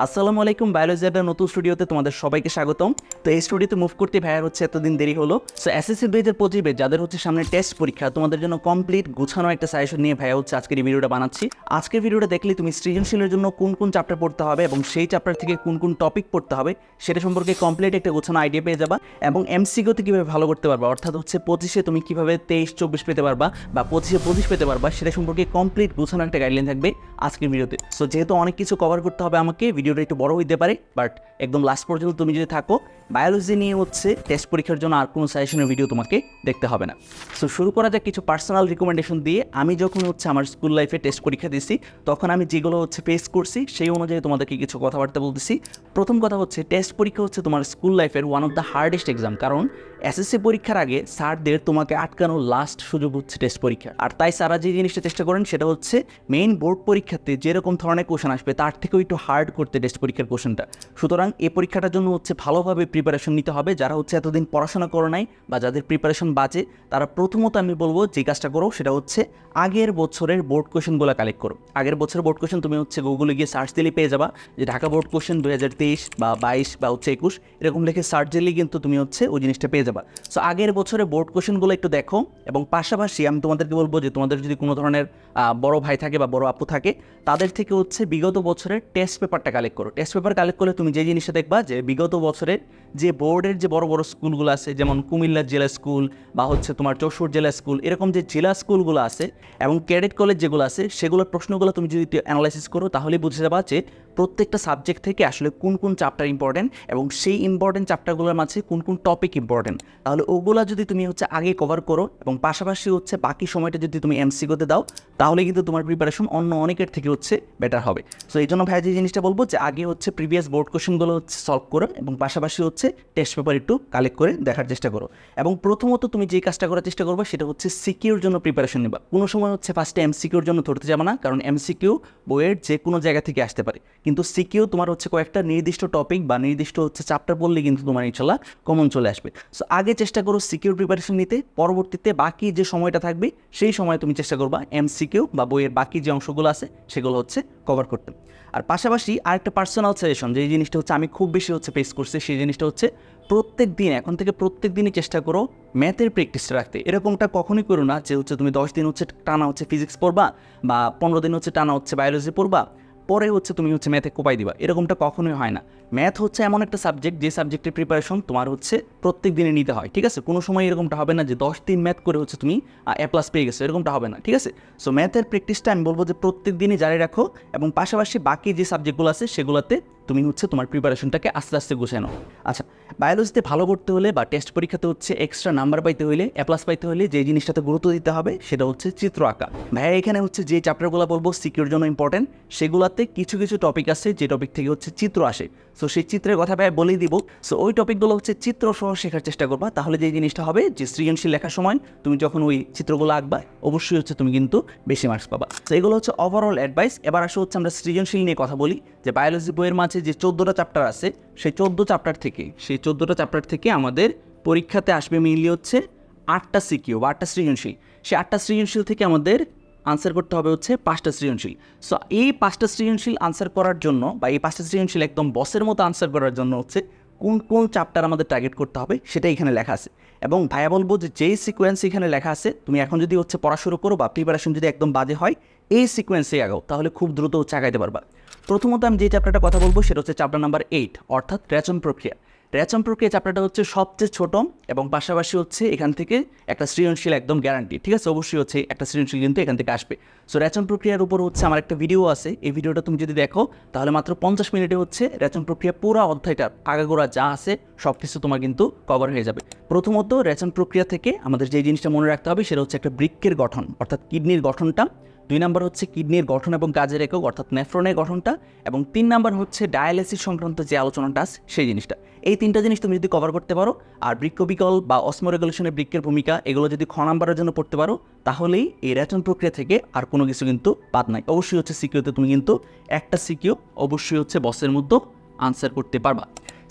আসসালামু আলাইকুম বায়োলজি একটা নতুন স্টুডিওতে তোমাদের সবাইকে স্বাগতম। তো এই স্টুডিওতে মুভ করতে ভাইয়ার হচ্ছে এতদিন দেরি হলো। সো এসএসসি দুই হাজার পঁচিশে যাদের হচ্ছে সামনে টেস্ট পরীক্ষা, তোমাদের জন্য কমপ্লিট গুছানো একটা সাজেশন নিয়ে ভাইয়া হচ্ছে আজকের এই ভিডিওটা বানাচ্ছি। আজকের ভিডিওটা দেখলে তুমি সৃজনশীলের জন্য কোন কোন চ্যাপ্টার পড়তে হবে এবং সেই চ্যাপ্টার থেকে কোন কোন টপিক পড়তে হবে, সেটা সম্পর্কে কমপ্লিট একটা গোছানো আইডিয়া পেয়ে যাবা এবং এমসিকিউতে কীভাবে ভালো করতে পারবা, অর্থাৎ হচ্ছে পঁচিশে তুমি কীভাবে তেইশ, চব্বিশ পেতে পারবা বা পঁচিশে পঁচিশ পেতে পারবা, সেটা সম্পর্কে কমপ্লিট গোছানো একটা গাইডলাইন থাকবে আজকের ভিডিওতে সো যেহেতু অনেক কিছু কভার করতে হবে আমাকে ভিডিওটা একটু বড় হইতে পারে বাট একদম লাস্ট পর্যন্ত তুমি যদি থাকো বায়োলজি নিয়ে হচ্ছে টেস্ট পরীক্ষার জন্য আর কোনো সাজেশনের ভিডিও তোমাকে দেখতে হবে না। সো শুরু করা যাক কিছু পার্সোনাল রিকমেন্ডেশন দিয়ে। আমি যখন হচ্ছে আমার স্কুল লাইফে টেস্ট পরীক্ষা দিয়েছি, তখন আমি যেগুলো হচ্ছে ফেস করছি, সেই অনুযায়ী তোমাদেরকে কিছু কথাবার্তা বলতেছি। প্রথম কথা হচ্ছে টেস্ট পরীক্ষা হচ্ছে তোমার স্কুল লাইফের one of the hardest exam কারণ এসএসসি পরীক্ষার আগে স্যারদের তোমাকে আটকানোর লাস্ট সুযোগ হচ্ছে টেস্ট পরীক্ষা আর তাই স্যারা যে জিনিসটা চেষ্টা করেন, সেটা হচ্ছে মেইন বোর্ড পরীক্ষাতে যেরকম ধরনের কোশ্চেন আসবে, তার থেকেও একটু হার্ড করতে টেস্ট পরীক্ষার কোশ্চেনটা সুতরাং এই পরীক্ষাটার জন্য হচ্ছে ভালোভাবে প্রিপারেশন নিতে হবে। যারা হচ্ছে এতদিন পড়াশোনা করো নাই বা যাদের প্রিপারেশন বাজে, তারা প্রথমত আমি বলব যে কাজটা করো, সেটা হচ্ছে আগের বছরের বোর্ড কোশ্চেনগুলো কালেক্ট করো। আগের বছরের বোর্ড কোশ্চেন তুমি হচ্ছে গুগলে গিয়ে সার্চ দিলে পেয়ে যাবা যে ঢাকা বোর্ড কোশ্চেন দু হাজার তেইশ বা বাইশ বা হচ্ছে একুশ, এরকম লিখে সার্চ দিলেই কিন্তু তুমি হচ্ছে ওই জিনিসটা পেয়ে যাবা। সো আগের বছরে বোর্ড কোশ্চেনগুলো একটু দেখো এবং পাশাপাশি আমি তোমাদেরকে বলব যে তোমাদের যদি কোনো ধরনের বড় ভাই থাকে বা বড় আপু থাকে, তাদের থেকে হচ্ছে বিগত বছরের টেস্ট পেপারটা কালেক্ট করো। টেস্ট পেপার কালেক্ট করলে তুমি যে জিনিসটা দেখবা যে বিগত বছরের যে বোর্ডের যে বড় বড় স্কুলগুলো আছে, যেমন কুমিল্লা জেলা স্কুল বা হচ্ছে তোমার যশোর জেলা স্কুল, এরকম যে জেলা স্কুলগুলো আছে এবং ক্যাডেট কলেজ যেগুলো আছে, সেগুলোর প্রশ্নগুলো তুমি যদি অ্যানালাইসিস করো তাহলে বুঝতে পারছে প্রত্যেকটা সাবজেক্ট থেকে আসলে কোন কোন চ্যাপ্টার ইম্পর্টেন্ট এবং সেই ইম্পর্টেন্ট চ্যাপ্টারগুলোর মাঝে কোন কোন টপিক ইম্পর্টেন্ট তাহলে ওগুলা যদি তুমি হচ্ছে আগে কভার করো এবং পাশাপাশি হচ্ছে বাকি সময়টা যদি তুমি এমসিগোতে দাও, তাহলে কিন্তু তোমার প্রিপারেশন অন্য অনেকের থেকে হচ্ছে বেটার হবে। সো এই জন্য ভাই যে জিনিসটা বলব যে আগে হচ্ছে প্রিভিয়াস বোর্ড কোশ্চেনগুলো হচ্ছে সলভ করো এবং পাশাপাশি হচ্ছে টেস্ট পেপার একটু কালেক্ট করে দেখার চেষ্টা করো। এবং প্রথমত তুমি যে কাজটা করার চেষ্টা করবে সেটা হচ্ছে সিকিউর জন্য প্রিপারেশন নেবা। কোনো সময় হচ্ছে ফার্স্টে এমসিকিউর জন্য ধরতে যাবে না, কারণ এমসিকিউ বইয়ের যে কোনো জায়গা থেকে আসতে পারে। কিন্তু সিকিউ তোমার হচ্ছে কয়েকটা নির্দিষ্ট টপিক বা নির্দিষ্ট হচ্ছে চ্যাপ্টার পড়লে কিন্তু তোমার ইনশাল্লাহ কমন চলে আসবে। সো আগে চেষ্টা করো সিকিউর প্রিপারেশন নিতে। পরবর্তীতে বাকি যে সময়টা থাকবে, সেই সময় তুমি চেষ্টা করবা এমসিকিউ বা বইয়ের বাকি যে অংশগুলো আছে, সেগুলো হচ্ছে কভার করতে। আর পাশাপাশি আরেকটা পার্সোনাল সাজেশন যে জিনিসটা হচ্ছে আমি খুব বেশি হচ্ছে ফেস করছি, সেই জিনিসটা হচ্ছে প্রত্যেক দিন, এখন থেকে প্রত্যেক দিনই চেষ্টা করো ম্যাথের প্র্যাকটিসটা রাখতে। এরকমটা কখনোই করো না যে হচ্ছে তুমি দশ দিন হচ্ছে টানা হচ্ছে ফিজিক্স পড়বা বা পনেরো দিন হচ্ছে টানা হচ্ছে বায়োলজি পড়বা। পরে হচ্ছে তুমি হচ্ছে ম্যাথে কোপাই দিবা। এরকমটা কখনোই হয় না। ম্যাথ হচ্ছে এমন একটা সাবজেক্ট যে সাবজেক্টের প্রিপারেশন তোমার হচ্ছে প্রত্যেক দিনে নিতে হয়, ঠিক আছে? কোনো সময় এরকমটা হবে না যে দশ দিন ম্যাথ করে হচ্ছে তুমি এ প্লাস পেয়ে গেছো, এরকমটা হবে না, ঠিক আছে? সো ম্যাথের প্র্যাকটিসটা আমি বলব যে প্রত্যেক দিনই জারি রাখো এবং পাশাপাশি বাকি যে সাবজেক্টগুলো আছে, সেগুলোতে তুমি হচ্ছে তোমার প্রিপারেশনটাকে আস্তে আস্তে গুছিয়ে নাও। আচ্ছা বায়োলজিতে ভালো করতে হলে বা টেস্ট পরীক্ষাতে হচ্ছে এক্সট্রা নাম্বার পাইতে হলে এ প্লাস পাইতে হলে যে জিনিসটাতে গুরুত্ব দিতে হবে, সেটা হচ্ছে চিত্র আঁকা। ভাইয়া, এখানে হচ্ছে যে চ্যাপ্টারগুলো বলব সিকিউর জন্য ইম্পর্টেন্ট সেগুলোতে কিছু কিছু টপিক আছে, যে টপিক থেকে হচ্ছে চিত্র আসে। সো সেই চিত্রের কথা ভাই বলেই দিব। সো ওই টপিকগুলো হচ্ছে চিত্র সহ শেখার চেষ্টা করবা। তাহলে যে জিনিসটা হবে যে সৃজনশীল লেখার সময় তুমি যখন ওই চিত্রগুলো আঁকবা, অবশ্যই হচ্ছে তুমি কিন্তু বেশি মার্কস পাবা। তো এগুলো হচ্ছে ওভারঅল অ্যাডভাইস এবার আসো হচ্ছে আমরা সৃজনশীল নিয়ে কথা বলি। যে বায়োলজি বইয়ের মাঝে যে চোদ্দোটা চ্যাপ্টার আছে, সেই চোদ্দ চ্যাপ্টার থেকে, সেই চোদ্দোটা চ্যাপ্টার থেকে আমাদের পরীক্ষাতে আসবে মেইনলি হচ্ছে আটটা সিকিউ বা আটটা সৃজনশীল। সেই আটটা সৃজনশীল থেকে আমাদের আনসার করতে হবে হচ্ছে পাঁচটা সৃজনশীল। সো এই পাঁচটা সৃজনশীল আনসার করার জন্য বা এই পাঁচটা সৃজনশীল একদম বসের মতো আনসার করার জন্য হচ্ছে কোন কোন চ্যাপ্টার আমাদের টার্গেট করতে হবে সেটা এখানে লেখা আছে। এবং ভাইয়া বলব যে যেই সিকোয়েন্স এখানে লেখা আছে, তুমি এখন যদি হচ্ছে পড়া শুরু করো বা প্রিপারেশন যদি একদম বাজে হয়, এই সিকোয়েন্সে আগাও, তাহলে খুব দ্রুত হচ্ছে আগাইতে পারবা। প্রথমত আমি যে চ্যাপ্টারটা কথা বলব সেটা হচ্ছে চ্যাপ্টার নাম্বার এইট অর্থাৎ রেচন প্রক্রিয়া। রেচন প্রক্রিয়া চ্যাপ্টারটা হচ্ছে সবচেয়ে ছোট এবং পাশাপাশি হচ্ছে এখান থেকে একটা সৃজনশীল একদম গ্যারান্টি ঠিক আছে? অবশ্যই হচ্ছে একটা সৃজনশীল কিন্তু এখান থেকে আসবে। সো রেচন প্রক্রিয়ার উপর হচ্ছে আমার একটা ভিডিও আছে। এই ভিডিওটা তুমি যদি দেখো, তাহলে মাত্র পঞ্চাশ মিনিটে হচ্ছে রেচন প্রক্রিয়া পুরো অধ্যায়টার আগাগোড়া যা আছে সব কিছু তোমার কিন্তু কভার হয়ে যাবে। প্রথমত রেচন প্রক্রিয়া থেকে আমাদের যে জিনিসটা মনে রাখতে হবে, সেটা হচ্ছে একটা বৃক্কের গঠন, অর্থাৎ কিডনির গঠনটা দুই নাম্বার হচ্ছে কিডনির গঠন এবং কাজের একক, অর্থাৎ নেফ্রনের গঠনটা, এবং তিন নাম্বার হচ্ছে ডায়ালিসিস সংক্রান্ত যে আলোচনাটা আছে, সেই জিনিসটা। এই তিনটা জিনিস তুমি যদি কভার করতে পারো, আর বৃক্ক বিকল বা অসমোরেগুলেশনের বৃক্ষের ভূমিকা, এগুলো যদি খ নাম্বারের জন্য পড়তে পারো, তাহলেই এই রেচন প্রক্রিয়া থেকে আর কোনো কিছু কিন্তু বাদ নাই। অবশ্যই হচ্ছে সিকিউতে তুমি কিন্তু একটা সিকিউ অবশ্যই হচ্ছে বসের মধ্যে আনসার করতে পারবা।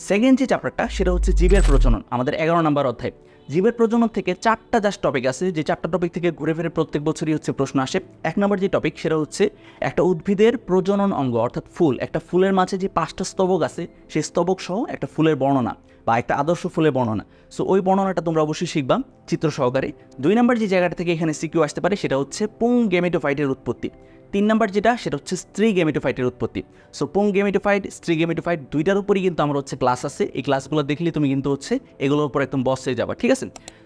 সেকেন্ড যে চ্যাপ্টারটা সেটা হচ্ছে জীবের প্রজনন, আমাদের এগারো নম্বর অধ্যায়। জীবের প্রজনন থেকে চারটা জাস্ট টপিক আছে। যে চারটা টপিক থেকে ঘুরে ফিরে প্রত্যেক বছরই হচ্ছে প্রশ্ন আসে। এক নম্বর যে টপিক সেটা হচ্ছে একটা উদ্ভিদের প্রজনন অঙ্গ, অর্থাৎ ফুল। একটা ফুলের মাঝে যে পাঁচটা স্তবক আছে, সেই স্তবক সহ একটা ফুলের বর্ণনা। বা একটা আদর্শ ফুলের বর্ণনা। সো ওই বর্ণনাটা তোমরা অবশ্যই শিখবা চিত্র সহকারে দুই নম্বর যে জায়গাটা থেকে এখানে সিকিউ আসতে পারে সেটা হচ্ছে পুং গেমেটোফাইটের উৎপত্তি। তিন নম্বর যেটা, সেটা হচ্ছে স্ত্রী গেমেটোফাইটের উৎপত্তি। সো পুং গেমেটোফাইট স্ত্রী গেমেটোফাইট দুইটার উপরই কিন্তু আমার হচ্ছে ক্লাস আছে। এই ক্লাসগুলো দেখলে তুমি কিন্তু হচ্ছে এগুলোর উপর একদম বস হয়ে যাবা, ঠিক আছে?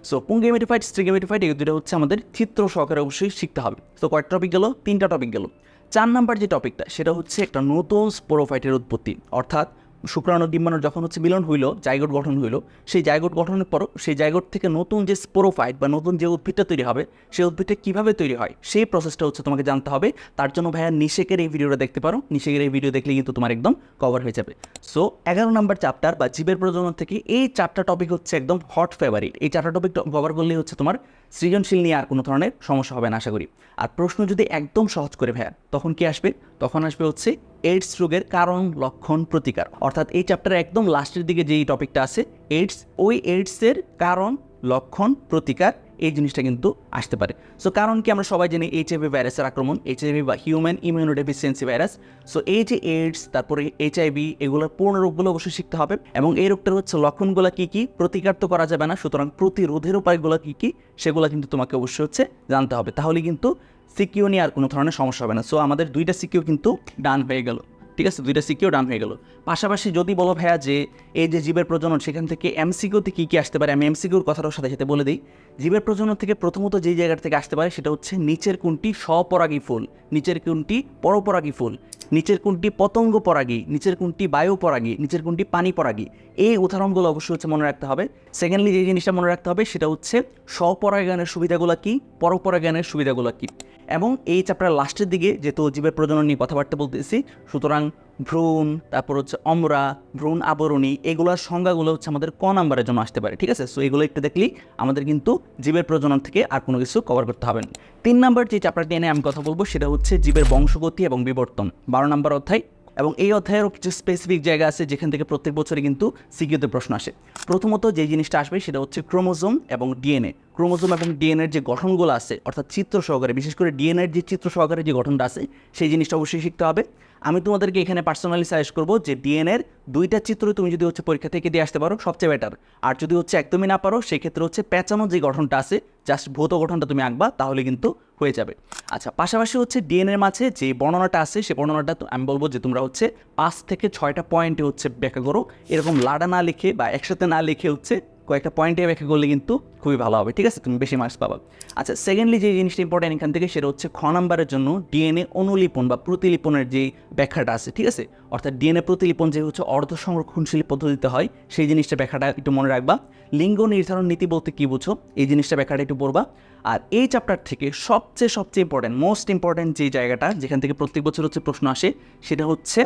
সো পুং গেমেটোফাইট স্ত্রী গেমেটোফাইট এই দুটো হচ্ছে আমাদের চিত্র সহকারে অবশ্যই শিখতে হবে। তো কয়েকটা টপিক গেল, তিনটা টপিক গেল। চার নাম্বার যে টপিকটা সেটা হচ্ছে একটা নতুন স্পোরোফাইটের উৎপত্তি। অর্থাৎ শুক্রাণু ডিম্বাণু যখন হচ্ছে মিলন হইল জাইগোট গঠন হইল, সেই জাইগোট গঠনের পর সেই জাইগোট থেকে নতুন যে স্পোরোফাইট বা নতুন যে উদ্ভিদটা তৈরি হবে, সেই উদ্ভিদটা কীভাবে তৈরি হয়, সেই প্রসেসটা হচ্ছে তোমাকে জানতে হবে। তার জন্য ভাইয়া নিষেকের এই ভিডিওটা দেখতে পারো। নিষেকের এই ভিডিও দেখলে কিন্তু তোমার একদম কভার হয়ে যাবে। সো এগারো নম্বর চ্যাপ্টার বা জীবের প্রজনন থেকে এই চারটা টপিক হচ্ছে একদম হট ফেভারিট এই চারটা টপিক কভার করলেই হচ্ছে তোমার সৃজনশীল নিয়ে আর কোনো ধরনের সমস্যা হবে না, আশা করি। আর প্রশ্ন যদি একদম সহজ করে ভাইয়া, তখন কি আসবে? তখন আসবে হচ্ছে এইডস রোগের কারণ, লক্ষণ, প্রতিকার। অর্থাৎ এই চ্যাপ্টারের একদম লাস্টের দিকে যেই টপিকটা আছে এইডস ওই এইডসের কারণ, লক্ষণ, প্রতিকার, এই জিনিসটা কিন্তু আসতে পারে। সো কারণ কি আমরা সবাই জানি এইচআইভি ভাইরাসের আক্রমণ এইচআইভি বা হিউম্যান ইমিউনোডেফিসিয়েন্সি ভাইরাস সো এই যে এইডস তারপরে এইচআইভি এগুলোর পূর্ণ রোগগুলো অবশ্যই শিখতে হবে। এবং এই রোগটার হচ্ছে লক্ষণগুলো কী কী, প্রতিকার তো করা যাবে না, সুতরাং প্রতিরোধের উপায়গুলো কী কী, সেগুলো কিন্তু তোমাকে অবশ্যই হচ্ছে জানতে হবে। তাহলে কিন্তু সিকিউ নিয়ে আর কোনো ধরনের সমস্যা হবে না। সো আমাদের দুইটা সিকিউ কিন্তু ডান হয়ে গেল। ঠিক আছে? দুইটা সিকিউ ডান হয়ে গেল। পাশাপাশি যদি বলো ভাইয়া যে এই যে জীবের প্রজনন, সেখান থেকে এমসিকিউতে কী কী আসতে পারে? আমি এমসিকিউর কথাটাও সাথে সাথে বলে দিই। জীবের প্রজনন থেকে প্রথমত যেই জায়গা থেকে আসতে পারে, সেটা হচ্ছে নিচের কোনটি স্বপরাগী ফুল, নিচের কোনটি পরপরাগী ফুল। নিচের কোনটি পতঙ্গ পরাগী, নিচের কোনটি বায়ু পরাগী, নিচের কোনটি পানি পরাগী। এই উদাহরণগুলো অবশ্যই হচ্ছে মনে রাখতে হবে। সেকেন্ডলি যে জিনিসটা মনে রাখতে হবে সেটা হচ্ছে স্বপরাগায়নের সুবিধাগুলো কী, পরপরাগায়নের সুবিধাগুলো কী? এবং এই চ্যাপ্টার লাস্টের দিকে যেহেতু জীবের প্রজনন নিয়ে কথাবার্তা বলতেছি, সুতরাং ভ্রূণ, তারপর হচ্ছে অমরা, ভ্রূণ আবরণী, এগুলোর সংজ্ঞাগুলো হচ্ছে আমাদের ক নাম্বারের জন্য আসতে পারে, ঠিক আছে? সো এগুলো একটু দেখলেই আমাদের কিন্তু জীবের প্রজনন থেকে আর কোনো কিছু কভার করতে হবে না। তিন নাম্বার যে চ্যাপ্টারটি নিয়ে আমি কথা বলব, সেটা হচ্ছে জীবের বংশগতি এবং বিবর্তন, বারো নাম্বার অধ্যায়। এবং এই অধ্যায়েরও কিছু স্পেসিফিক জায়গা আছে, যেখান থেকে প্রত্যেক বছরই কিন্তু সিকিউতে প্রশ্ন আসে। প্রথমত যে জিনিসটা আসবে, সেটা হচ্ছে ক্রোমোজোম এবং ডিএনএ ক্রোমোজোম এবং ডিএনএর যে গঠনগুলো আছে, অর্থাৎ চিত্র সহকারে, বিশেষ করে ডিএনএর যে চিত্র সহকারে যে গঠনটা আছে, সেই জিনিসটা অবশ্যই শিখতে হবে। আমি তোমাদেরকে এখানে পার্সোনালি সাজেস্ট করব যে ডিএনএর দুইটা চিত্র তুমি যদি হচ্ছে পরীক্ষা থেকে দিয়ে আসতে পারো, সবচেয়ে বেটার আর যদি হচ্ছে একদমই না পারো, সেক্ষেত্রে হচ্ছে পেঁচানো যে গঠনটা আছে জাস্ট ভৌত গঠনটা তুমি আঁকবা, তাহলে কিন্তু হয়ে যাবে। আচ্ছা পাশাপাশি হচ্ছে ডিএনএর মাঝে যে বর্ণনাটা আছে সেই বর্ণনাটা আমি বলব যে তোমরা হচ্ছে পাঁচ থেকে ছয়টা পয়েন্টে হচ্ছে ব্যাখ্যা করো। এরকম লাডা না লিখে বা একসাথে না লিখে হচ্ছে কয়েকটা পয়েন্টে ব্যাখ্যা করলে কিন্তু খুবই ভালো হবে, ঠিক আছে? তুমি বেশি মার্কস পাবা। আচ্ছা সেকেন্ডলি যে জিনিসটা ইম্পর্টেন্ট এখান থেকে সেটা হচ্ছে খ নাম্বারের জন্য ডিএনএ অনুলিপন বা প্রতিলিপনের যে ব্যাখ্যাটা আছে, ঠিক আছে? অর্থাৎ ডিএনএ প্রতিলিপন যে হচ্ছে অর্ধ সংরক্ষণশীল পদ্ধতিতে হয়, সেই জিনিসটা ব্যাখ্যাটা একটু মনে রাখবা। লিঙ্গ নির্ধারণ নীতি বলতে কী বুঝো? এই জিনিসটা ব্যাখ্যাটা একটু পড়বা। আর এই চ্যাপ্টার থেকে সবচেয়ে সবচেয়ে ইম্পর্টেন্ট মোস্ট ইম্পর্টেন্ট যে জায়গাটা, যেখান থেকে প্রত্যেক বছর হচ্ছে প্রশ্ন আসে, সেটা হচ্ছে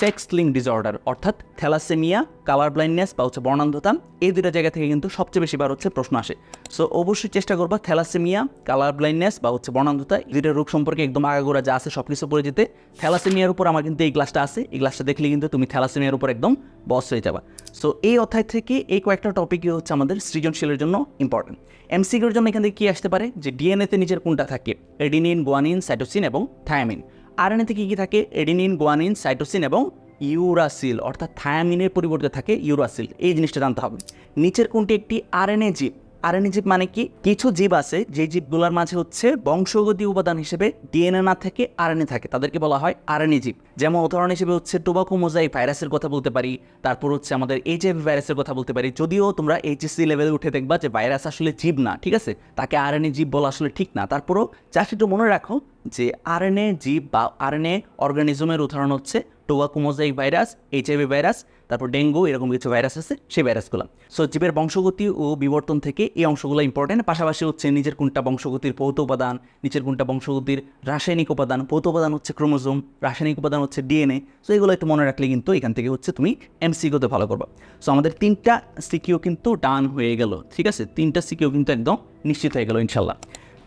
সেক্স লিঙ্ক ডিসঅর্ডার অর্থাৎ থ্যালাসেমিয়া কালার ব্লাইন্ডনেস বা হচ্ছে বর্ণান্ধতা, এই দুটো জায়গা থেকে কিন্তু সবচেয়ে বেশি বার হচ্ছে প্রশ্ন আসে। সো অবশ্যই চেষ্টা করবা থ্যালাসেমিয়া কালার ব্লাইন্ডনেস বা হচ্ছে বর্ণান্ধতা, এই দুটো রোগ সম্পর্কে একদম আগাগোড়া যা আছে সব কিছু পড়ে যেতে। থ্যালাসেমিয়ার উপর আমার কিন্তু এই ক্লাসটা আছে, এই ক্লাসটা দেখলে কিন্তু তুমি থ্যালাসেমিয়ার উপর একদম বস হয়ে যাবা। সো এই অধ্যায় থেকে এই কয়েকটা টপিকই হচ্ছে আমাদের সৃজনশীলের জন্য ইম্পর্টেন্ট এমসিকিউর জন্য এখান থেকে কী আসতে পারে? যে ডিএনএতে নিজের কোনটা থাকে? এডিনিন গোয়ানিন সাইটোসিন এবং থায়ামিন আরএনএতে কী কী থাকে? এডিনিন গোয়ানিন সাইটোসিন এবং ইউরাসিল অর্থাৎ থায়ামিনের পরিবর্তে থাকে ইউরাসিল এই জিনিসটা জানতে হবে। নিচের কোনটি একটি আর আরএনএ জীব? আরএনএ জীব মানে কি? কিছু জীব আছে যে জীবগুলোর মাঝে হচ্ছে বংশগতি উপাদান হিসেবে ডিএনএ না থেকে আরএনএ থাকে, তাদেরকে বলা হয় আরএনএ জীব। যেমন উদাহরণ হিসেবে হচ্ছে টোবাকো মোজাই ভাইরাসের কথা বলতে পারি, তারপর হচ্ছে আমাদের এইচআইভি ভাইরাসের কথা বলতে পারি। যদিও তোমরা এইচএসসি লেভেলে উঠে দেখবা যে ভাইরাস আসলে জীব না, ঠিক আছে? তাকে আরএনএ জীব বলা আসলে ঠিক না। তারপরও একটু মনে রাখো যে আরএনএ জীব বা আরএনএ অর্গানিজমের উদাহরণ হচ্ছে tobacco mosaic virus, HIV virus তারপর ডেঙ্গু, এরকম কিছু ভাইরাস আছে, সেই ভাইরাসগুলো সো জীবের বংশগতি ও বিবর্তন থেকে এই অংশগুলো ইম্পর্টেন্ট পাশাপাশি হচ্ছে নিজের কোনটা বংশগতির ভৌত উপাদান নিচের কোনটা বংশগতির রাসায়নিক উপাদান, ভৌত উপাদান হচ্ছে ক্রোমোজোম, রাসায়নিক উপাদান হচ্ছে ডিএনএ। সো এগুলো একটু মনে রাখলে কিন্তু এখান থেকে হচ্ছে তুমি এমসিকিউতে ভালো করবা। সো আমাদের তিনটা সিকিউ কিন্তু ডান হয়ে গেল, ঠিক আছে? তিনটা সিকিউ কিন্তু একদম নিশ্চিত হয়ে গেল, ইনশাল্লাহ।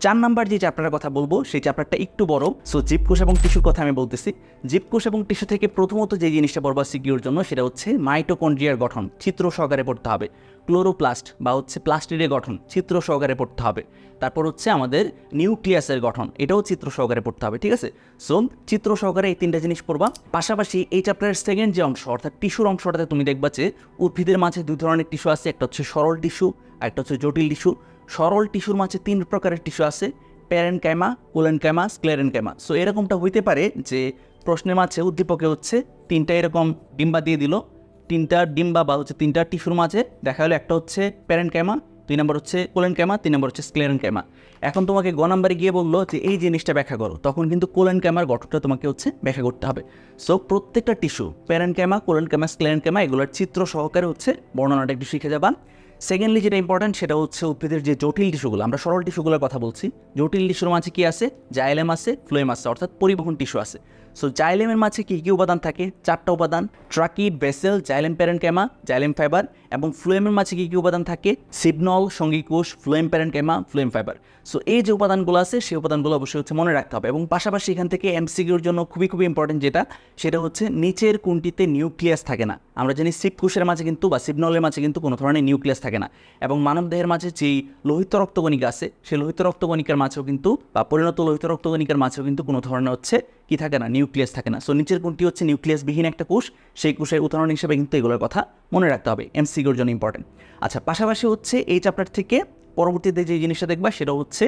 চার নাম্বার যে চ্যাপ্টারের কথা বলব, সেই চ্যাপ্টারটা একটু বড়। সো জীবকোষ এবং টিস্যুর কথা আমি বলতেছি। জীবকোষ এবং টিস্যু থেকে প্রথমত যে জিনিসটা পড়বা সিকিউর জন্য, সেটা হচ্ছে মাইটোকন্ড্রিয়ার গঠন চিত্র সহকারে পড়তে হবে। ক্লোরোপ্লাস্ট বা হচ্ছে প্লাস্টিডের গঠন চিত্র সহকারে পড়তে হবে। তারপর হচ্ছে আমাদের নিউক্লিয়াসের গঠন, এটাও চিত্র সহকারে পড়তে হবে, ঠিক আছে? সো চিত্র সহকারে এই তিনটা জিনিস পড়বা। পাশাপাশি এই চ্যাপ্টারের সেকেন্ড যে অংশ, অর্থাৎ টিস্যুর অংশটাতে তুমি দেখবা যে উদ্ভিদের মাঝে দুই ধরনের টিস্যু আছে, একটা হচ্ছে সরল টিস্যু আর একটা হচ্ছে জটিল টিস্যু সরল টিস্যুর মাঝে তিন প্রকারের টিস্যু আছে প্যারেন ক্যামা কোলেন ক্যামা স্ক্লেরেন ক্যামা সো এরকমটা হইতে পারে যে প্রশ্নের মাঝে উদ্দীপকে হচ্ছে তিনটা এরকম ডিম্বা দিয়ে দিল। তিনটা ডিম্বা বা হচ্ছে তিনটা টিস্যুর মাঝে দেখা হলো একটা হচ্ছে প্যারেন ক্যামা দুই নম্বর হচ্ছে কোলেন ক্যামা তিন নম্বর হচ্ছে স্ক্লেরেন ক্যামা এখন তোমাকে গ নাম্বারে গিয়ে বলল যে এই জিনিসটা ব্যাখ্যা করো, তখন কিন্তু কোলেন ক্যামার গঠনটা তোমাকে হচ্ছে ব্যাখ্যা করতে হবে। সো প্রত্যেকটা টিস্যু প্যারেন ক্যামা কোলেন ক্যামা স্ক্লেরেন ক্যামা এগুলোর চিত্র সহকারে হচ্ছে বর্ণনাটা একটু শিখে যাবা। সেকেন্ডলি যেটা ইম্পর্ট্যান্ট সেটা হচ্ছে উদ্ভিদের যে জটিল টিস্যুগুলো আমরা সরল টিস্যুগুলোর কথা বলছি। জটিল টিস্যুর মাঝে কী আছে? জাইলেম আছে ফ্লোয়েম আছে, অর্থাৎ পরিবহন টিস্যু আছে। সো জাইলেমের মাঝে কী কী উপাদান থাকে? চারটা উপাদান ট্রাকি বেসেল জাইলেম ক্যামা জাইলেম ফাইবার এবং ফ্লোয়েমের মাঝে কী কী উপাদান থাকে? সিগনল সঙ্গীকোষ phloem parenchyma phloem fibre so এই যে উপাদানগুলো আছে, সেই উপাদানগুলো অবশ্যই হচ্ছে মনে রাখতে হবে। এবং পাশাপাশি এখান থেকে এমসিকিউর জন্য খুবই খুবই ইম্পর্টেন্ট যেটা, সেটা হচ্ছে নিচের কোনটিতে নিউক্লিয়াস থাকে না। আমরা জানি সিপকোষের মাঝে কিন্তু বা সিগনলের মাঝে কিন্তু কোনো ধরনের নিউক্লিয়াস থাকে না। এবং মানবদেহের মাঝে যেই লোহিত রক্তকণিকা আছে, সেই লোহিত রক্তকণিকার মাঝেও কিন্তু বা পরিণত লোহিত রক্তকণিকার মাঝেও কিন্তু কোনো ধরনের হচ্ছে কি থাকে না, নিউক্লিয়াস থাকে না। সো নিচের কোনটি হচ্ছে নিউক্লিয়াসবিহীন একটা কোষ, সেই কোষের উদাহরণ হিসেবে কিন্তু এগুলোর কথা মনে রাখতে হবে। এমসিকিউর জন্য ইম্পর্টেন্ট আচ্ছা পাশাপাশি হচ্ছে এই চ্যাপ্টার থেকে পরবর্তীতে যে জিনিসটা দেখবা সেটা হচ্ছে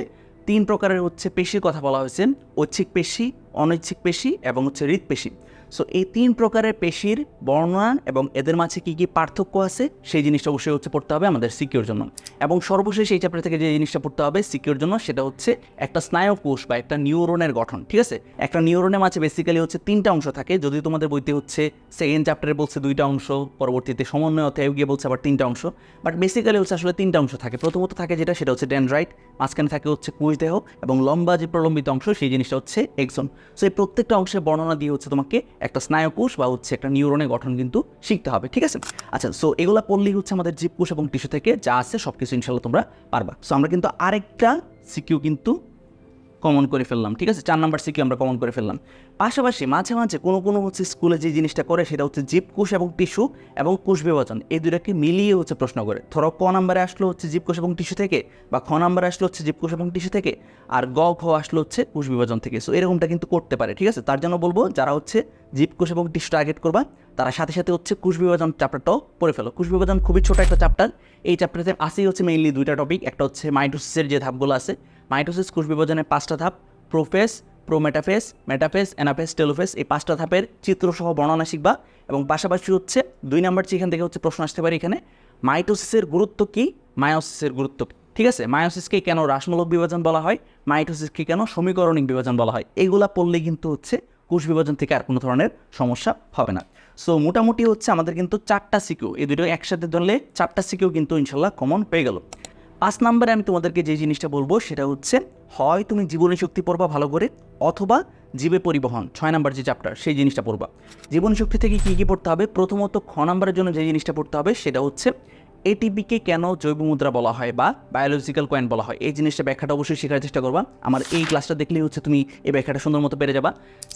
তিন প্রকারের হচ্ছে পেশির কথা বলা হয়েছে। ঐচ্ছিক পেশি, অনৈচ্ছিক পেশি এবং হচ্ছে হৃদপেশি সো এই তিন প্রকারের পেশির বর্ণনা এবং এদের মাঝে কী কী পার্থক্য আছে, সেই জিনিসটা অবশ্যই হচ্ছে পড়তে হবে আমাদের সিকিউর জন্য। এবং সর্বশেষ এই চ্যাপ্টার থেকে যে জিনিসটা পড়তে হবে সিকিউর জন্য, সেটা হচ্ছে একটা স্নায়ুকোষ বা একটা নিউরনের গঠন, ঠিক আছে? একটা নিউরনের মাঝে বেসিক্যালি হচ্ছে তিনটা অংশ থাকে। যদি তোমাদের বইতে হচ্ছে সেকেন্ড চ্যাপ্টারে বলছে দুইটা অংশ, পরবর্তীতে সমন্বয় অধ্যায়ে গিয়ে বলছে আবার তিনটা অংশ। বাট বেসিক্যালি হচ্ছে আসলে তিনটা অংশ থাকে। প্রথমত থাকে যেটা, সেটা হচ্ছে ডেনড্রাইট মাঝখানে থাকে হচ্ছে কুশদেহ এবং লম্বা যে প্রলম্বিত অংশ, সেই জিনিসটা হচ্ছে এক্সন সো এই প্রত্যেকটা অংশের বর্ণনা দিয়ে হচ্ছে তোমাকে একটা স্নায়ুকোষ বা হচ্ছে একটা নিউরনের গঠন কিন্তু শিখতে হবে, ঠিক আছে? আচ্ছা সো এগুলো পড়লেই হচ্ছে আমাদের জীবকোষ এবং টিস্যু থেকে যা আছে সব কিছু ইনশাল্লাহ তোমরা পারবা। সো আমরা কিন্তু আরেকটা সিকিউ কিন্তু কমন করে ফেললাম, ঠিক আছে? চার নাম্বার সিকিউ আমরা কমন করে ফেললাম। পাশাপাশি মাঝে মাঝে কোনো কোনো হচ্ছে স্কুলে যে জিনিসটা করে, সেটা হচ্ছে জীবকোষ এবং টিস্যু এবং কোষ বিভাজন। এই দুটাকে মিলিয়ে হচ্ছে প্রশ্ন করে। ধরো ক নাম্বারে আসলো হচ্ছে জীবকোষ এবং টিস্যু থেকে বা খ নাম্বারে আসলো হচ্ছে জীবকোষ এবং টিস্যু থেকে আর গ, ঘ আসলো হচ্ছে কোষ বিভাজন থেকে। সো এরকমটা কিন্তু করতে পারে, ঠিক আছে? তার জন্য বলব যারা হচ্ছে জীবকোষ এবং টিস্যু টার্গেট করবা, তারা সাথে সাথে হচ্ছে কোষ বিভাজন চ্যাপ্টারটাও পড়ে ফেলো। কোষ বিভাজন খুবই ছোট একটা চ্যাপ্টার এই চ্যাপ্টারতে আসেই হচ্ছে মেইনলি দুইটা টপিক একটা হচ্ছে মাইটোসিসের যে ধাপগুলো আছে মাইটোসিস কোষ বিভাজনের পাঁচটা ধাপ prophase prometaphase metaphase anaphase telophase এই পাঁচটা ধাপের চিত্রসহ বর্ণনা শিখবা এবং পাশাপাশি হচ্ছে দুই নাম্বার এখান থেকে হচ্ছে প্রশ্ন আসতে পারে এখানে, মাইটোসিসের গুরুত্ব কী? মায়োসিসের গুরুত্ব ঠিক আছে, মায়োসিসকে কেন রাসমূলক বিভাজন বলা হয়? মাইটোসিসকে কেন সমীকরণিক বিভাজন বলা হয়? এইগুলা পড়লে কিন্তু হচ্ছে কোষ বিভাজন থেকে আর কোনো ধরনের সমস্যা হবে না। সো মোটামুটি হচ্ছে আমাদের কিন্তু চারটা সিকিউ, এই দুটো একসাথে ধরলে চারটা সিকিউ কিন্তু ইনশাল্লাহ কমন পেয়ে গেল। পাঁচ নাম্বারে আমি তোমাদেরকে যে জিনিসটা বলব সেটা হচ্ছে, হয় তুমি জীবনী শক্তি পড়বা ভালো করে, অথবা জীবে পরিবহন, ছয় নম্বর যে চ্যাপ্টার সেই জিনিসটা পড়বা। জীবনী শক্তি থেকে কী কী পড়তে হবে? প্রথমত খ নম্বরের জন্য যে জিনিসটা পড়তে হবে সেটা হচ্ছে এটিপিকে কেন জৈব মুদ্রা বলা হয় বা বায়োলজিক্যাল কয়েন বলা হয়? এই জিনিসটা ব্যাখ্যাটা অবশ্যই শেখার চেষ্টা করবা। আমার এই ক্লাসটা দেখলেই হচ্ছে তুমি এই ব্যাখ্যাটা সুন্দর মতো পেরে যাবা।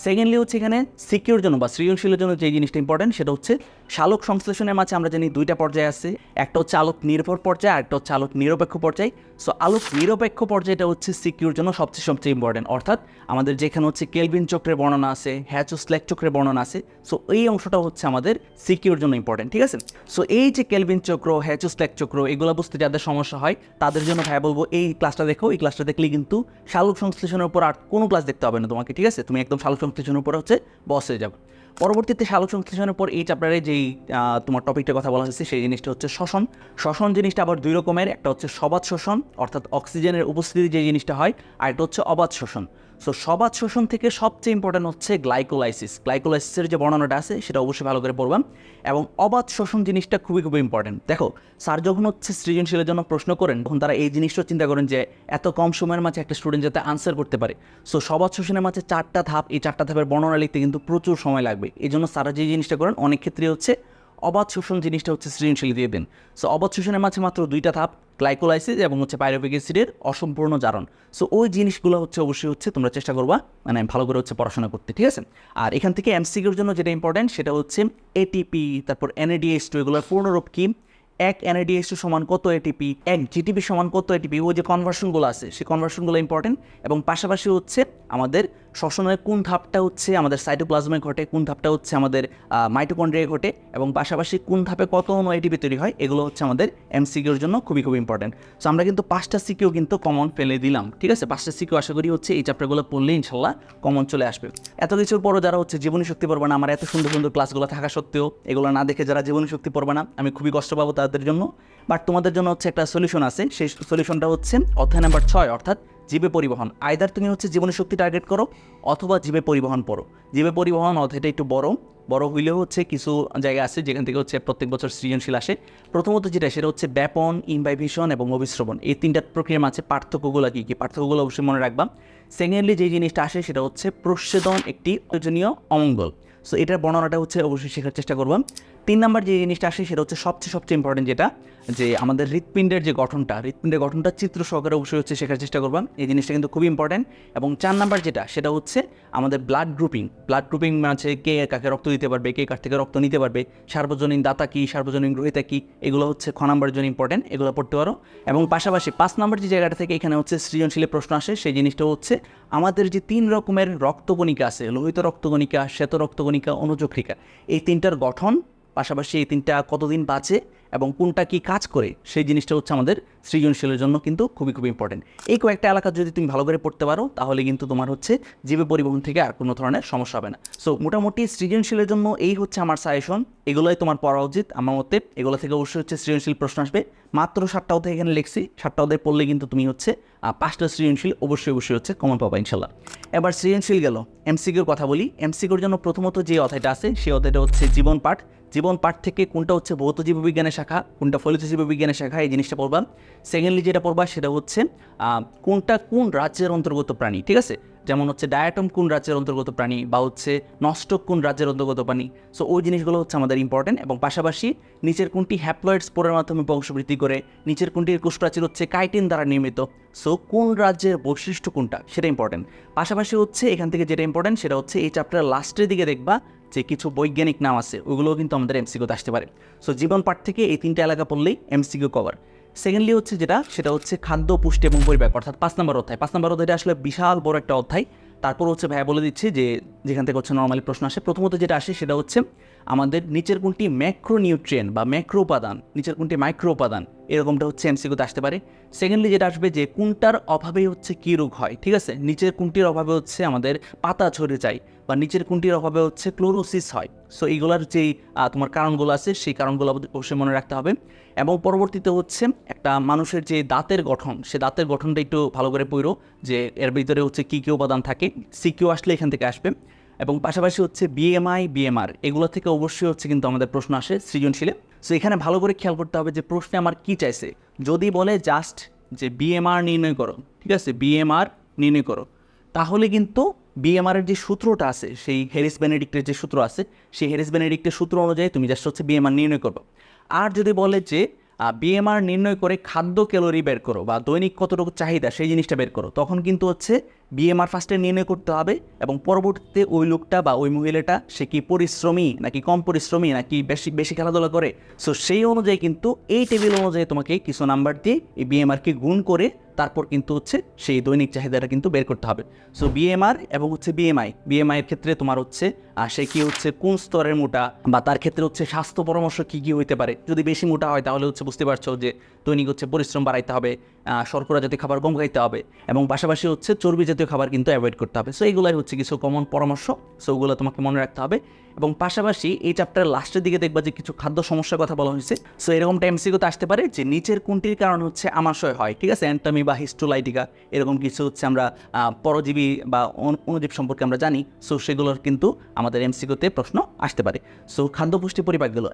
সেকেন্ডলি হচ্ছে এখানে সিকিউর জন্য বা সৃজনশীলের জন্য যে জিনিসটা ইম্পর্টেন্ট সেটা হচ্ছে শালক সংশ্লেষণের মাঝে আমরা জানি দুইটা পর্যায়ে আছে। একটা হচ্ছে আলোক নির্ভর পর্যায়ে আর একটা হচ্ছে আলোক নিরপেক্ষ পর্যায়। সো আলোক নিরপেক্ষ পর্যায়টা হচ্ছে সিকিউর জন্য সবচেয়ে সবচেয়ে ইম্পর্টেন্ট অর্থাৎ আমাদের যেখানে হচ্ছে কেলভিন চক্রের বর্ণনা আছে হ্যাচো স্ল্যাক চক্রের বর্ণনা আছে। সো এই অংশটা হচ্ছে আমাদের সিকিউর জন্য ইম্পর্টেন্ট ঠিক আছে? সো এই যে কেলভিন চক্র হ্যাচো স্ল্যাক চক্র, এগুলো বুঝতে যাদের সমস্যা হয়, তাদের জন্য ভাই বলব, এই ক্লাসটা দেখো, এই ক্লাসটা দেখলে কিন্তু শালক সংশ্লেষণের উপর আর কোনো ক্লাস দেখতে হবে না তোমাকে, ঠিক আছে? তুমি একদম শালক সংশ্লেষণের উপর হচ্ছে বস হয়ে যাবে। পরবর্তীতে শালক সংশ্লেষণের পর এই চ্যাপ্টারে যেই তোমার টপিকটা কথা বলা হয়েছে, সেই জিনিসটা হচ্ছে শ্বসন। শ্বসন জিনিসটা আবার দুই রকমের, একটা হচ্ছে সবাদ শোষণ অর্থাৎ অক্সিজেনের উপস্থিতি যে জিনিসটা হয়, আর একটা হচ্ছে অবাধ শোষণ সো সবাদ শোষণ থেকে সবচেয়ে ইম্পর্টেন্ট হচ্ছে গ্লাইকোলাইসিস গ্লাইকোলাইসিসের যে বর্ণনাটা আছে, সেটা অবশ্যই ভালো করে পড়বাম এবং অবাধ শোষণ জিনিসটা খুবই খুবই ইম্পর্টেন্ট দেখো, স্যার যখন হচ্ছে সৃজনশীলের জন্য প্রশ্ন করেন, তখন তারা এই জিনিসটাও চিন্তা করেন যে, এত কম সময়ের মাঝে একটা স্টুডেন্ট যাতে আনসার করতে পারে। সো সবাদ শোষণের মাঝে চারটা ধাপ, এই চারটা ধাপের বর্ণনা লিখতে কিন্তু প্রচুর সময় লাগবে। এই জন্য স্যারা যে জিনিসটা করেন, অনেক ক্ষেত্রে হচ্ছে অবাধ শোষণ জিনিসটা হচ্ছে সৃজনশীল দিয়ে দিন। সো অবাধ শোষণের মাঝে মাত্র দুইটা ধাপ গ্লাইকোলাইসিস এবং হচ্ছে পাইরোপিক অ্যাসিডের অসম্পূর্ণ জারণ। সো ওই জিনিসগুলো হচ্ছে অবশ্যই হচ্ছে তোমরা চেষ্টা করবা মানে ভালো করে হচ্ছে পড়াশোনা করতে, ঠিক আছে? আর এখান থেকে এমসিকিউর জন্য যেটা ইম্পর্টেন্ট সেটা হচ্ছে এটিপি তারপর এনএডিএস টু এগুলোর পূর্ণরূপ কি? এক এনএডিএস টু সমান কত এটিপি এক জিটিপি সমান কত এটিপি ওই যে কনভার্সনগুলো আছে, সেই কনভার্সনগুলো ইম্পর্টেন্ট এবং পাশাপাশি হচ্ছে আমাদের শ্বসনের কোন ধাপটা হচ্ছে আমাদের সাইটোপ্লাজমে ঘটে, কোন ধাপটা হচ্ছে আমাদের মাইটোকন্ড্রিয়া ঘটে এবং পাশাপাশি কোন ধাপে কত অনু এটিপি তৈরি হয়, এগুলো হচ্ছে আমাদের এমসিকিউর জন্য খুবই খুব ইম্পর্টেন্ট সো আমরা কিন্তু পাঁচটা সিকিউ কিন্তু কমন ফেলে দিলাম, ঠিক আছে? পাঁচটা সিকিউ আশা করি হচ্ছে এই চ্যাপ্টারগুলো পড়লে ইনশাল্লাহ কমন চলে আসবে। এত কিছুর পরও যারা হচ্ছে জীবনী শক্তি পড়বে না, আমার এত সুন্দর সুন্দর ক্লাসগুলো থাকা সত্ত্বেও এগুলো না দেখে যারা জীবনী শক্তি পড়বে না, আমি খুবই কষ্ট পাবো তাদের জন্য। বাট তোমাদের জন্য হচ্ছে একটা সলিউশন আছে, সেই সলিউশনটা হচ্ছে অধ্যায় নাম্বার ছয়, অর্থাৎ জীবে পরিবহন। আয়দার তুমি হচ্ছে জীবনী শক্তি টার্গেট করো অথবা জীবে পরিবহন পড়ো। জীবে পরিবহন অধ্যায়টা একটু বড়। বড় হইলেও হচ্ছে কিছু জায়গা আছে যেখান থেকে হচ্ছে প্রত্যেক বছর সৃজনশীল আসে। প্রথমত যেটা, সেটা হচ্ছে ব্যাপন ইনভাইভেশন এবং অভিশ্রবণ। এই তিনটা প্রক্রিয়ার মাঝে পার্থক্যগুলো কী কী? পার্থক্যগুলো অবশ্যই মনে রাখবা। সেকেন্ডলি যে জিনিসটা আসে, সেটা হচ্ছে প্রচ্ছেদন একটি প্রয়োজনীয় অমঙ্গল। সো এটার বর্ণনাটা হচ্ছে অবশ্যই শেখার চেষ্টা করব। তিন নাম্বার যে জিনিসটা আসে সেটা হচ্ছে সবচেয়ে সবচেয়ে ইম্পর্টেন্ট যেটা, যে আমাদের হৃৎপিণ্ডের যে গঠনটা, হৃৎপিণ্ডের গঠনটা চিত্র সহকারে অবশ্যই হচ্ছে শেখার চেষ্টা করবাম এই জিনিসটা কিন্তু খুবই ইম্পর্টেন্ট এবং চার নাম্বার যেটা, সেটা হচ্ছে আমাদের ব্লাড গ্রুপিং ব্লাড গ্রুপিং আছে কে কাকে রক্ত দিতে পারবে, কে কার থেকে রক্ত নিতে পারবে, সার্বজনীন দাতা কী, সার্বজনীন গ্রহিতা কী, এগুলো হচ্ছে খ নাম্বারের জন্য ইম্পর্টেন্ট এগুলো পড়তে পারো। এবং পাশাপাশি পাঁচ নাম্বার যে জায়গাটা থেকে এখানে হচ্ছে সৃজনশীলের প্রশ্ন আসে, সেই জিনিসটা হচ্ছে আমাদের যে তিন রকমের রক্তকণিকা আছে, লোহিত রক্তকণিকা শ্বেত রক্তকণিকা অনুচক্রিকা এই তিনটার গঠন পাশাপাশি এই তিনটা কতদিন বাঁচে এবং কোনটা কি কাজ করে, সেই জিনিসটা হচ্ছে আমাদের সৃজনশীলের জন্য কিন্তু খুবই খুবই ইম্পর্টেন্ট এই কয়েকটা এলাকা যদি তুমি ভালো করে পড়তে পারো, তাহলে কিন্তু তোমার হচ্ছে জীবে পরিবহন থেকে আর কোনো ধরনের সমস্যা হবে না। সো মোটামুটি সৃজনশীলের জন্য এই হচ্ছে আমার সাজেশন এগুলোই তোমার পড়া উচিত আমার মতে। এগুলো থেকে অবশ্যই হচ্ছে সৃজনশীল প্রশ্ন আসবে। মাত্র সাতটা অধ্যায় এখানে লিখছি, সাতটা অধ্যায় পড়লে কিন্তু তুমি হচ্ছে পাঁচটা সৃজনশীল অবশ্যই অবশ্যই হচ্ছে কমন পাবা ইনশাল্লাহ এবার সৃজনশীল গেল এমসিকিউর কথা বলি। এমসিকিউর জন্য প্রথমত যে অধ্যায়টা আছে, সেই অধ্যায়টা হচ্ছে জীবন পাঠ। জীবন পাঠ থেকে কোনটা হচ্ছে ভৌত জীববিজ্ঞানের শাখা, কোনটা ফলিত জীববিজ্ঞানের শাখা, এই জিনিসটা পড়বা। সেকেন্ডলি যেটা পড়বা সেটা হচ্ছে কোনটা কোন রাজ্যের অন্তর্গত প্রাণী, ঠিক আছে? যেমন হচ্ছে ডায়াটম কোন রাজ্যের অন্তর্গত প্রাণী বা হচ্ছে নষ্টক কোন রাজ্যের অন্তর্গত প্রাণী। সো ওই জিনিসগুলো হচ্ছে আমাদের ইম্পর্টেন্ট এবং পাশাপাশি নিচের কোনটি হ্যাপ্লয়েড স্পোরের মাধ্যমে বংশবৃদ্ধি করে, নিচের কোনটির কোষপ্রাচীর হচ্ছে কাইটিন দ্বারা নির্মিত। সো কোন রাজ্যের বৈশিষ্ট্য কোনটা, সেটা ইম্পর্টেন্ট পাশাপাশি হচ্ছে এখান থেকে যেটা ইম্পর্টেন্ট সেটা হচ্ছে এই চ্যাপ্টার লাস্টের দিকে দেখবা যে কিছু বৈজ্ঞানিক নাম আছে, ওগুলোও কিন্তু আমাদের এমসিকিউতে আসতে পারে। সো জীবন পাঠ থেকে এই তিনটা এলাকা পড়লেই এমসিকিউ কভার সেকেন্ডলি হচ্ছে যেটা, সেটা হচ্ছে খাদ্য, পুষ্টি এবং পরিবার অর্থাৎ পাঁচ নম্বর অধ্যায়। পাঁচ নম্বর অধ্যায়টা আসলে বিশাল বড় একটা অধ্যায়। তারপর হচ্ছে ভাইয়া বলে দিচ্ছি যে, যেখান থেকে হচ্ছে নর্মালি প্রশ্ন আসে, প্রথমত যেটা আসে সেটা হচ্ছে আমাদের নিচের কোনটি ম্যাক্রো নিউট্রিয়েন বা ম্যাক্রো উপাদান নিচের কোনটি মাইক্রো উপাদান এরকমটা হচ্ছে এমসিকিউতে আসতে পারে। সেকেন্ডলি যেটা আসবে যে কোনটার অভাবে হচ্ছে কী রোগ হয়, ঠিক আছে? নিচের কোনটির অভাবে হচ্ছে আমাদের পাতা ঝরে যায় বা নিচের কোনটির অভাবে হচ্ছে ক্লোরোসিস হয়। সো এইগুলোর যেই তোমার কারণগুলো আছে, সেই কারণগুলো অবশ্যই মনে রাখতে হবে। এবং পরবর্তীতে হচ্ছে একটা মানুষের যে দাঁতের গঠন, সে দাঁতের গঠনটা একটু ভালো করে পড়ো, যে এর ভিতরে হচ্ছে কী কী উপাদান থাকে। সিকিউ আসলে এখান থেকে আসবে। এবং পাশাপাশি হচ্ছে বিএমআই বিএমআর এগুলো থেকে অবশ্যই হচ্ছে কিন্তু আমাদের প্রশ্ন আসে সৃজনশীলে। সো এখানে ভালো করে খেয়াল করতে হবে যে প্রশ্নে আমার কী চাইছে। যদি বলে জাস্ট যে বিএমআর নির্ণয় করো, ঠিক আছে? বিএমআর নির্ণয় করো, তাহলে কিন্তু বিএমআরের যে সূত্রটা আছে, সেই হেরিস বেনেডিক্টের যে সূত্র আছে, সেই হেরিস বেনেডিক্টের সূত্র অনুযায়ী তুমি জাস্ট হচ্ছে বিএমআর নির্ণয় করবে। আর যদি বলে যে বিএমআর নির্ণয় করে খাদ্য ক্যালোরি বের করো বা দৈনিক কতটুকু চাহিদা সেই জিনিসটা বের করো। তখন কিন্তু হচ্ছে বিএমআর ফার্স্টে নির্ণয় করতে হবে এবং পরবর্তীতে ওই লোকটা বা ওই মহিলাটা সে কি পরিশ্রমী নাকি কম পরিশ্রমী নাকি বেশি বেশি খেলাধুলা করে। সো সেই অনুযায়ী কিন্তু এই টেবিল অনুযায়ী তোমাকে কিছু নাম্বার দিয়ে এই বিএমআরকে গুণ করে তারপর কিন্তু হচ্ছে সেই দৈনিক চাহিদাটা কিন্তু বের করতে হবে। সো বিএমআর এবং হচ্ছে বিএমআই বিএমআই এর ক্ষেত্রে তোমার হচ্ছে সে কি হচ্ছে, কোন স্তরের মোটা বা তার ক্ষেত্রে হচ্ছে স্বাস্থ্য পরামর্শ কী কী হইতে পারে? যদি বেশি মোটা হয় তাহলে হচ্ছে বুঝতে পারছ যে দৈনিক হচ্ছে পরিশ্রম বাড়াইতে হবে শর্করা জাতীয় খাবার কম খাইতে হবে এবং পাশাপাশি হচ্ছে চর্বি জাতীয় খাবার কিন্তু অ্যাভয়েড করতে হবে। সো এইগুলাই হচ্ছে কিছু কমন পরামর্শ। সো ওগুলো তোমাকে মনে রাখতে হবে। এবং পাশাপাশি এই চ্যাপ্টারের লাস্টের দিকে দেখবা যে কিছু খাদ্য সমস্যার কথা বলা হয়েছে। সো এরকমটা এমসিকিউতে আসতে পারে যে নিচের কোনটির কারণ হচ্ছে আমাশয় হয়, ঠিক আছে? অ্যান্টামি বা হিস্টোলাইটিকা এরকম কিছু হচ্ছে আমরা পরজীবী বা অনুজীব সম্পর্কে আমরা জানি। সো সেগুলোর কিন্তু আমাদের এমসিকিউতে প্রশ্ন আসতে পারে। সো খাদ্য পুষ্টি পরিপাকগুলো।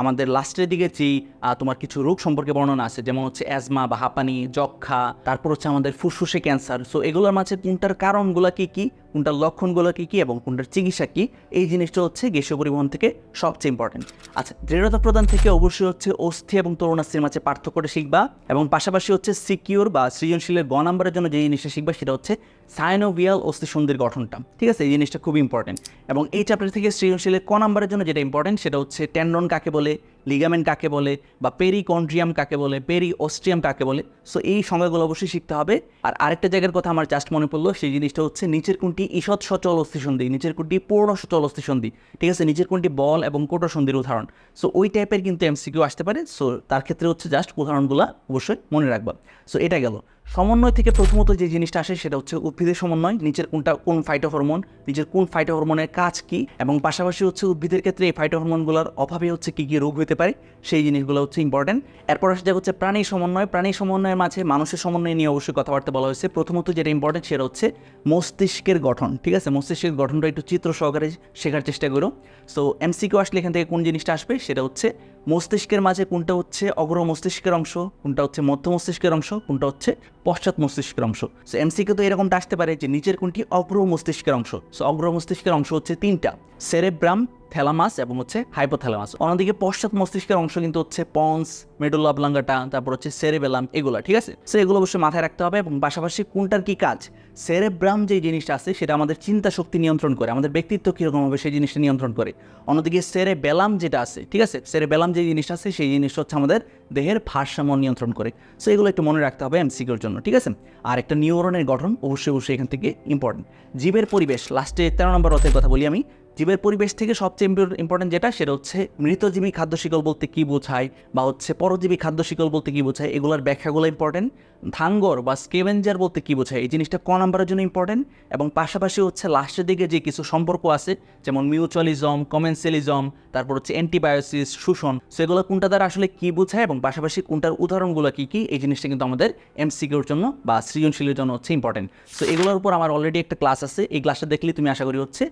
আমাদের লাস্টের দিকে যেই তোমার কিছু রোগ সম্পর্কে বর্ণনা আছে, যেমন হচ্ছে অ্যাজমা বা হাঁপানি, যক্ষা, তারপর হচ্ছে আমাদের ফুসফুসে ক্যান্সার সো এগুলোর মাঝে তিনটার কারণগুলো কি কি? কোনটার লক্ষণগুলো কী কী এবং কোনটার চিকিৎসা কী? এই জিনিসটা হচ্ছে গ্যাসীয় পরিবহন থেকে সবচেয়ে ইম্পর্টেন্ট আচ্ছা দৃঢ়তা প্রদান থেকে অবশ্যই হচ্ছে অস্থি এবং তরুণাস্থির মাঝে পার্থক্যটা শিখবা এবং পাশাপাশি হচ্ছে সিকিউর বা সৃজনশীলের গ নাম্বারের জন্য যে জিনিসটা শিখবা সেটা হচ্ছে সাইনোভিয়াল অস্থি সন্ধির গঠনটা। ঠিক আছে? এই জিনিসটা খুব ইম্পর্টেন্ট এবং এই চ্যাপ্টার থেকে সৃজনশীলের ক নাম্বারের জন্য যেটা ইম্পর্টেন্ট সেটা হচ্ছে টেন্ডন কাকে বলে? লিগামেন্ট কাকে বলে বা পেরিকন্ড্রিয়াম কাকে বলে পেরি অস্ট্রিয়াম কাকে বলে সো এই সংজ্ঞাগুলো অবশ্যই শিখতে হবে। আর আরেকটা জায়গার কথা আমার জাস্ট মনে পড়ল, সেই জিনিসটা হচ্ছে নিচের কোনটি ঈষৎ সচল অস্থিসন্ধি, নিচের কোনটি পূর্ণ সচল অস্থিসন্ধি, ঠিক আছে? নিচের কোনটি বল এবং কোটা সন্ধির উদাহরণ। সো ওই টাইপের কিন্তু এমসিকিউ আসতে পারে সো তার ক্ষেত্রে হচ্ছে জাস্ট উদাহরণগুলো অবশ্যই মনে রাখবা। সো এটা গেল। সমন্বয় থেকে প্রথমত যে জিনিসটা আসে সেটা হচ্ছে উদ্ভিদের সমন্বয় নিচের কোনটা, কোন ফাইটো হরমোন নিচের কোন ফাইটো হরমোনের কাজ কী, এবং পাশাপাশি হচ্ছে উদ্ভিদের ক্ষেত্রে এই ফাইটো হরমোনগুলোর অভাবে হচ্ছে কী কী রোগ হতে পারে, সেই জিনিসগুলো হচ্ছে ইম্পর্টেন্ট এরপর আসে হচ্ছে প্রাণী সমন্বয়, প্রাণী সমন্বয়ের মাঝে মানুষের সমন্বয় নিয়ে অবশ্যই কথাবার্তা বলা হয়েছে। প্রথমত যেটা ইম্পর্টেন্ট সেটা হচ্ছে মস্তিষ্কের গঠন, ঠিক আছে? মস্তিষ্কের গঠনটা একটু চিত্র সহকারে শেখার চেষ্টা করো। সো এমসিকিউ আসলে এখান থেকে কোন জিনিসটা আসবে? সেটা হচ্ছে মস্তিষ্কের মাঝে কোনটা হচ্ছে অগ্র মস্তিষ্কের অংশ, কোনটা হচ্ছে মধ্য মস্তিষ্কের অংশ, কোনটা হচ্ছে পশ্চাৎ মস্তিষ্কের অংশ। সো এমসিকিউ তো এরকমটা আসতে পারে যে নিচের কোনটি অগ্র মস্তিষ্কের অংশ। সো অগ্র মস্তিষ্কের অংশ হচ্ছে তিনটা। সেরেব্রাম থ্যালামাস এবং হচ্ছে হাইপোথ্যালামাস অন্যদিকে পশ্চাৎ মস্তিষ্কের অংশ কিন্তু হচ্ছে পন্স মেডুল অবলাঙ্গাটা তারপর হচ্ছে সেরেবেলাম এগুলো, ঠিক আছে? সো এগুলো অবশ্যই মাথায় রাখতে হবে এবং পাশাপাশি কোনটার কি কাজ? সেরেব্রাম যে জিনিসটা আছে, সেটা আমাদের চিন্তা শক্তি নিয়ন্ত্রণ করে, আমাদের ব্যক্তিত্ব কীরকম হবে সেই জিনিসটা নিয়ন্ত্রণ করে। অন্যদিকে সেরে বেলাম যেটা আছে, ঠিক আছে? সেরে বেলাম যে জিনিসটা আছে, সেই জিনিসটা হচ্ছে আমাদের দেহের ভারসাম্য নিয়ন্ত্রণ করে। সো এগুলো একটু মনে রাখতে হবে এমসিকিউর জন্য, ঠিক আছে? আর একটা নিউরনের গঠন অবশ্যই অবশ্যই এখান থেকে ইম্পর্টেন্ট জীবের পরিবেশ লাস্টে তেরো নম্বর রথের কথা বলি আমি। জীবের পরিবেশ থেকে সবচেয়ে ইম্পর্টেন্ট যেটা, সেটা হচ্ছে মৃতজীবী খাদ্য শিকল বলতে কী বোঝায় বা হচ্ছে পরজীবী খাদ্য শিকল বলতে কী বোঝায়, এগুলোর ব্যাখ্যাগুলো ইম্পর্টেন্ট ধাঙ্গর বা স্কেভেঞ্জার বলতে কী বোঝায়, এই জিনিসটা ক নাম্বারের জন্য ইম্পর্টেন্ট এবং পাশাপাশি হচ্ছে লাস্টের দিকে যে কিছু সম্পর্ক আছে, যেমন মিউচুয়ালিজম কমেন্সিয়ালিজম তারপর হচ্ছে অ্যান্টিবায়োসিস শোষণ, সেগুলো কোনটা দ্বারা আসলে কী বোঝায় এবং পাশাপাশি কোনটার উদাহরণগুলো কী কী, এই জিনিসটা কিন্তু আমাদের এমসিকিউর জন্য বা সৃজনশীলের জন্য হচ্ছে ইম্পর্টেন্ট সো এগুলোর উপর আমার অলরেডি একটা ক্লাস আছে, এই ক্লাসটা দেখলে তুমি আশা করি হচ্ছে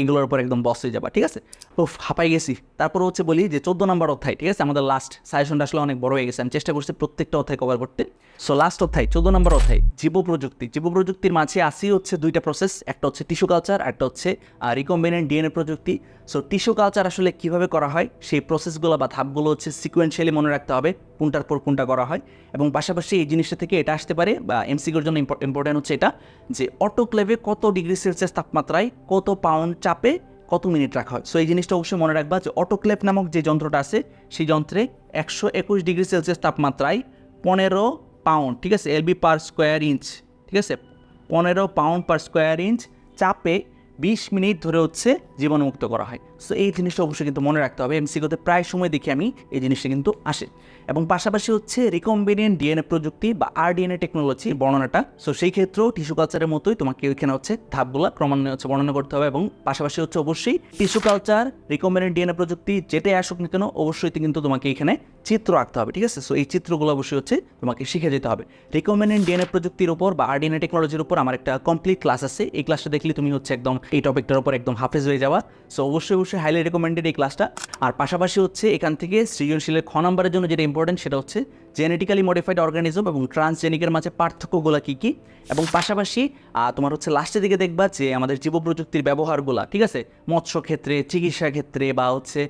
এগুলোর উপর একদম বস হয়ে যাবা, ঠিক আছে? ও হাঁপাই গেছি। তারপর হচ্ছে বলি যে, চোদ্দ নম্বর অধ্যায়, ঠিক আছে? আমাদের লাস্ট সাজেশনটা আসলে অনেক বড় হয়ে গেছে। আমি চেষ্টা করছি প্রত্যেকটা অধ্যায় কভার করতে। সো লাস্ট অধ্যায়, চোদ্দ নম্বর অধ্যায়, জীব প্রযুক্তি। জীব প্রযুক্তির মাঝে আসি হচ্ছে দুইটা প্রসেস একটা হচ্ছে টিস্যু কালচার একটা হচ্ছে রিকম্বিনেন্ট ডিএনএ প্রযুক্তি। সো টিস্যু কালচার আসলে কীভাবে করা হয়? সেই প্রসেসগুলো বা ধাপগুলো হচ্ছে সিকোয়েন্সিয়ালি মনে রাখতে হবে, কোনটার পর কোনটা করা হয়। এবং পাশাপাশি এই জিনিসটা থেকে এটা আসতে পারে, বা এমসিকিউর জন্য ইম্পর্টেন্ট হচ্ছে এটা, যে অটোক্লেভে কত ডিগ্রি সেলসিয়াস তাপমাত্রায় কত পাউন্ড চাপে কত মিনিট রাখা হয়। সো এই জিনিসটা অবশ্যই মনে রাখবা যে অটোক্লেভ নামক যে যন্ত্রটা আছে, সেই যন্ত্রে একশো একুশ ডিগ্রি সেলসিয়াস তাপমাত্রায় পনেরো পাউন্ড ঠিক আছে? এলবি পার স্কোয়ার ইঞ্চ ঠিক আছে? পনেরো পাউন্ড পার স্কোয়ার ইঞ্চ চাপে বিশ মিনিট ধরে হচ্ছে জীবাণুমুক্ত করা হয়। সো এই জিনিসটা অবশ্যই কিন্তু মনে রাখতে হবে। এমসিকোতে প্রায় সময় দেখি আমি এই জিনিসটা কিন্তু আসে। এবং পাশাপাশি হচ্ছে রিকম্বিনিয়েন্ট ডিএনএ প্রযুক্তি বা আর ডিএনএ টেকনোলজি বর্ণনাটা। সো সেই ক্ষেত্রেও টিস্যু কালচারের মতোই তোমাকে ওইখানে হচ্ছে ধাপগুলো ক্রমান্বয়ে হচ্ছে বর্ণনা করতে হবে এবং পাশাপাশি হচ্ছে অবশ্যই টিস্যু কালচার রিকম্বিনেন্ট ডিএনএ প্রযুক্তি যেটাই আসুক না কেন, অবশ্যই কিন্তু তোমাকে এখানে চিত্র আঁকতে হবে, ঠিক আছে? সো এই চিত্রগুলো অবশ্যই হচ্ছে তোমাকে শিখে যেতে হবে। রিকম্বিনেন্ট ডিএনএ প্রযুক্তির উপর বা আরডিএনএ টেকনোলজির উপর আমার একটা কমপ্লিট ক্লাস আছে। এই ক্লাসটা দেখলে তুমি হচ্ছে একদম এই টপিকটার উপর একদম হাফেজ হয়ে যাওয়া সো অবশ্যই অবশ্যই হাইলি রেকমেন্ডেড এই ক্লাসটা আর পাশাপাশি হচ্ছে এখান থেকে সৃজনশীলের খ নাম্বারের জন্য যেটা ইম্পর্টেন্ট সেটা হচ্ছে জেনেটিক্যালি মডিফাইড অর্গানিজম এবং ট্রান্সজেনিকের মাঝে পার্থক্যগুলো কী কী? এবং পাশাপাশি তোমার হচ্ছে লাস্টের দিকে দেখবা যে আমাদের জীব প্রযুক্তির ব্যবহারগুলো, ঠিক আছে? মৎস্য ক্ষেত্রে চিকিৎসা ক্ষেত্রে বা হচ্ছে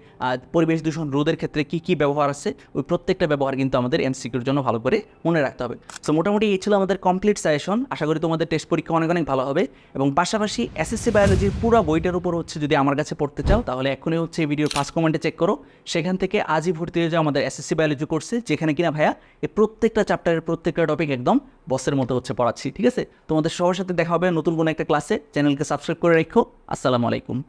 পরিবেশ দূষণ রোধের ক্ষেত্রে কী কী ব্যবহার আছে, ওই প্রত্যেকটা ব্যবহার কিন্তু আমাদের এমসিকিউর জন্য ভালো করে মনে রাখতে হবে। সো মোটামুটি এই ছিল আমাদের কমপ্লিট সাজেশন আশা করি তোমাদের টেস্ট পরীক্ষা অনেক অনেক ভালো হবে। এবং পাশাপাশি এসএসসি বায়োলজির পুরো বইটার উপর হচ্ছে যদি আমার কাছে পড়তে চাও, তাহলে এখনই হচ্ছে এই ভিডিওর ফার্স্ট কমেন্টে চেক করো। সেখান থেকে আজই ভর্তি হয়ে যাও আমাদের এসএসসি বায়োলজি কোর্সে যেখানে কিনা ভাইয়া এই প্রত্যেকটা চ্যাপ্টারের প্রত্যেকটা টপিক একদম বসের মতো হচ্ছে পড়াচ্ছি, ঠিক আছে? তোমাদের সবার সাথে দেখা হবে নতুন কোনো একটা ক্লাসে চ্যানেলকে সাবস্ক্রাইব করে রেখো। আসসালামু আলাইকুম।